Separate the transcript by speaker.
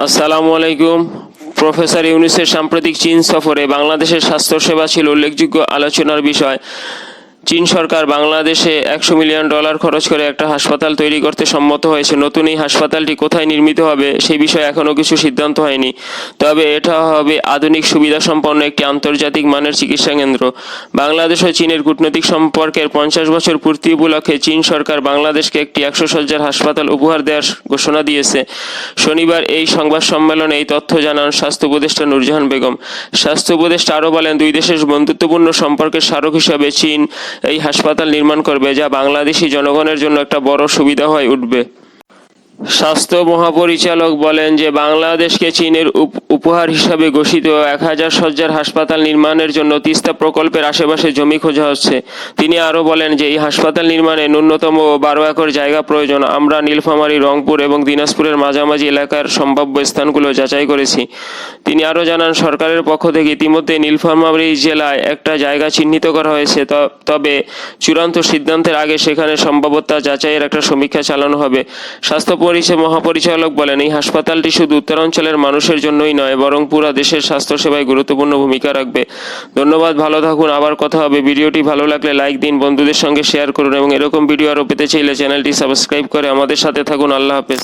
Speaker 1: আসসালামু আলাইকুম। প্রফেসর ইউনিসের সাম্প্রতিক চীন সফরে বাংলাদেশের স্বাস্থ্যসেবা ছিল উল্লেখযোগ্য আলোচনার বিষয়। চীন সরকার বাংলাদেশে একশো মিলিয়ন ডলার খরচ করে একটা হাসপাতাল তৈরি করতে সম্মত হয়েছে। নতুন এই হাসপাতালটি কোথায় নির্মিত হবে সেই বিষয়ে এখনও কিছু সিদ্ধান্ত হয়নি। তবে এটা হবে আধুনিক সুবিধা সম্পন্ন একটি আন্তর্জাতিক মানের চিকিৎসা কেন্দ্র। বাংলাদেশ ও চীনের কূটনৈতিক সম্পর্কের পঞ্চাশ বছর পূর্তি উপলক্ষে চীন সরকার বাংলাদেশকে একটি একশো সজ্জার হাসপাতাল উপহার দেওয়ার ঘোষণা দিয়েছে। শনিবার এই সংবাদ সম্মেলনে এই তথ্য জানান স্বাস্থ্য উপদেষ্টা নুরজাহান বেগম। স্বাস্থ্য উপদেষ্টা আরও বলেন, দুই দেশের বন্ধুত্বপূর্ণ সম্পর্কের স্মারক হিসাবে চীন এই হাসপাতাল নির্মাণ করবে যা বাংলাদেশি জনগণের জন্য একটা বড় সুবিধা হয়ে উঠবে। স্বাস্থ্য মহাপরিচালক বলেন যে বাংলাদেশকে চীনের উপ- উপহার হিসাবে ঘোষিত এক হাজার সজ্জার হাসপাতাল নির্মাণের জন্য তিস্তা প্রকল্পের আশেপাশে জমি খোঁজা হচ্ছে। তিনি আরও বলেন যে এই হাসপাতাল নির্মাণে ন্যূনতম বারো একর জায়গা প্রয়োজন। আমরা নীলফামারী, রংপুর এবং দিনাজপুরের মাঝামাঝি এলাকার সম্ভাব্য স্থানগুলো যাচাই করেছি। তিনি আরও জানান, সরকারের পক্ষ থেকে ইতিমধ্যে নীলফামারী জেলায় একটা জায়গা চিহ্নিত করা হয়েছে। তবে চূড়ান্ত সিদ্ধান্তের আগে সেখানে সম্ভাব্যতা যাচাইয়ের একটা সমীক্ষা চালানো হবে। স্বাস্থ্য পরিষেবা মহাপরিচালক বলেন, এই হাসপাতালটি শুধু উত্তরাঞ্চলের মানুষের জন্যই নয়, বরং পুরা দেশের স্বাস্থ্যসেবায় গুরুত্বপূর্ণ ভূমিকা রাখবে। ধন্যবাদ, ভালো থাকুন, আবার কথা হবে। ভিডিওটি ভালো লাগলে লাইক দিন, বন্ধুদের সঙ্গে শেয়ার করুন এবং এরকম ভিডিও আরও পেতে চাইলে চ্যানেলটি সাবস্ক্রাইব করে আমাদের সাথে থাকুন। আল্লাহ হাফেজ।